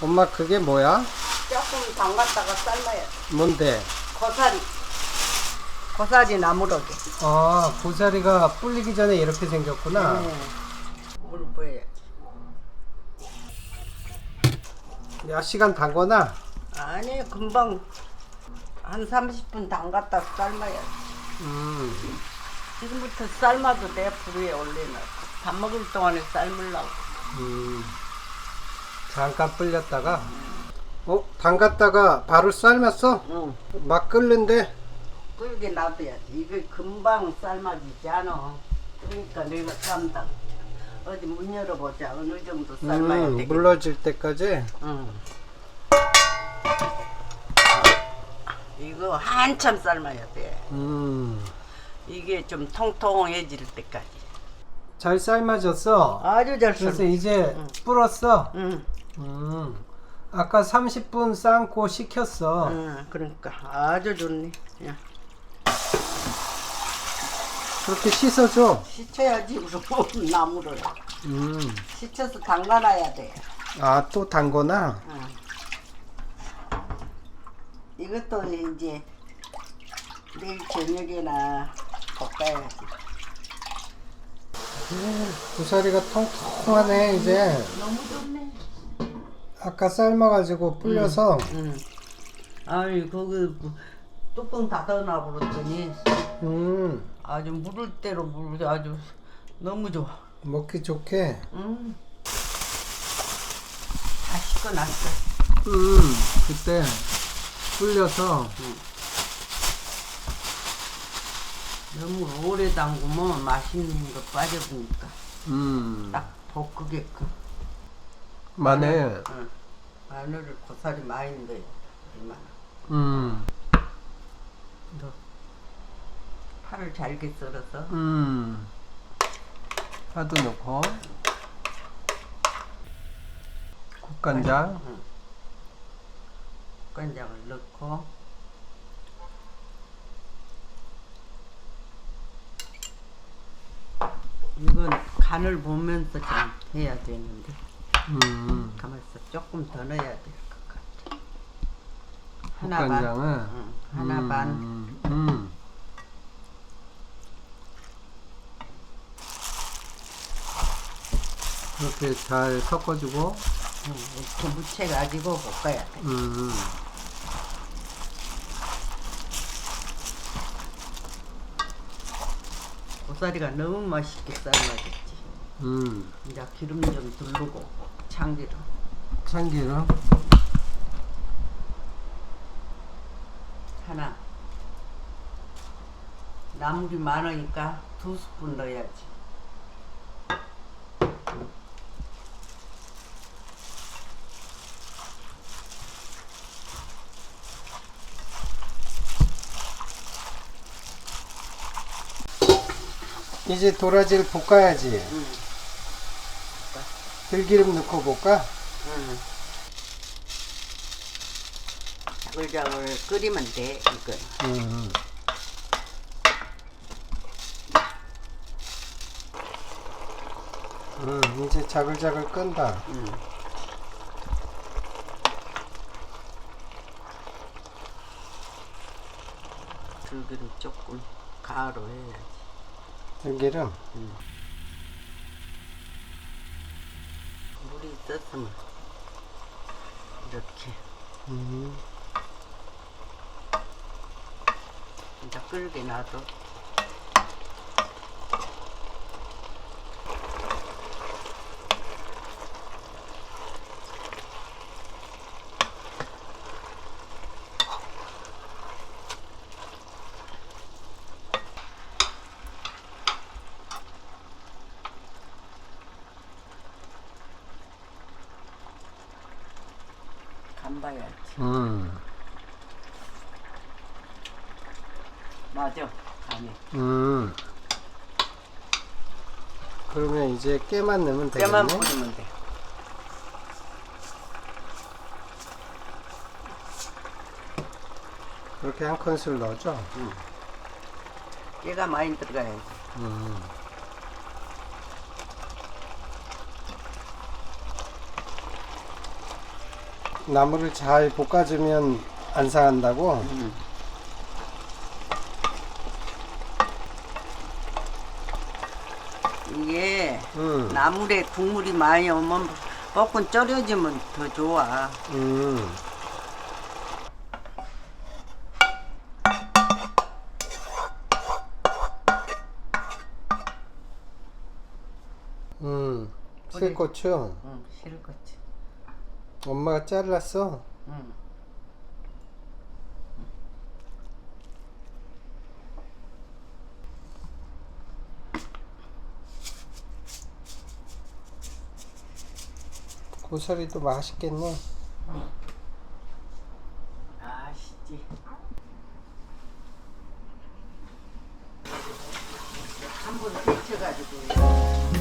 엄마 그게 뭐야? 조금 담갔다가 삶아야 돼. 뭔데? 고사리. 고사리 나무로게. 아 고사리가 불리기 전에 이렇게 생겼구나. 네. 물 부어야지. 몇 시간 담거나? 아니 금방 한 30분 담갔다 삶아야 돼. 음. 지금부터 삶아도 돼불 위에 올려놔. 밥 먹을 동안에 삶으려고. 음. 잠깐 불렸다가 어? 담갔다가 바로 삶았어? 응. 막 끓는데? 끓게 놔둬야지. 이게 금방 삶아지지 않아. 그러니까 내가 삶다. 어디 문 열어보자. 어느 정도 삶아야 음, 되겠다. 물러질 때까지? 응. 이거 한참 삶아야 돼. 음. 이게 좀 통통해질 때까지. 잘 삶아졌어? 아주 잘 그래서 삶. 이제 불었어? 응, 음. 아까 30분 삶고 식혔어. 응, 그러니까 아주 좋네. 야, 그렇게 씻어줘. 씻어야지 그럼 나무를. 음. 씻어서 담가놔야 돼. 아, 또 담거나? 응. 이것도 이제 내일 저녁에나 볶아야지. 고사리가 통통하네, 이제. 너무 좋네. 아까 삶아가지고 불려서. 응. 아니 거기 뭐 뚜껑 닫아놔 버렸더니 음. 아주 물을 대로 물 아주 너무 좋아. 먹기 좋게. 음. 다 씻어놨어. 음. 그때 불려서. 너무 오래 담그면 맛있는 거 빠져드니까 음. 딱 볶으게끔. 마늘. 응. 마늘을 고사리 많이 넣어야 얼마나. 음. 너 파를 잘게 썰어서 음. 파도 넣고. 국간장. 간장을 넣고 이건 간을 보면서 좀 해야 되는데 음. 가만 있어 조금 더 넣어야 될 것 같아 하나 반 국간장은. 응, 하나 음, 반 음. 음. 이렇게 잘 섞어주고. 응, 이렇게 묻혀가지고 볶아야 돼 음. 고사리가 너무 맛있게 삶아졌지 음. 이제 기름 좀 두르고 참기름 참기름. 하나 나물이 많으니까 두 스푼 넣어야지 이제 도라지를 볶아야지. 응. 들기름 넣고 볶아. 응. 자글자글 끓이면 돼 이건 음. 음, 이제 자글자글 끈다. 응. 들기름 조금 가루 해야지 들기름. 물 이 있었으면 이렇게 음. 이제 끓게 놔둬 간 봐야지 음. 맞아 간이 음. 그러면 이제 깨만 넣으면 되겠네. 뼈만 뿌리면 돼 그렇게 한 큰술 넣어줘. 깨가 많이 들어가야지 음. 나물을 잘 볶아주면 안 상한다고? 이게 음. 나물에 국물이 많이 오면 볶은 졸여지면 더 좋아. 음. 음. 실고추 응, 싫겠지. 엄마가 잘랐어. 응. 고사리도 맛있겠네. 아시지. 한번 데쳐가지고.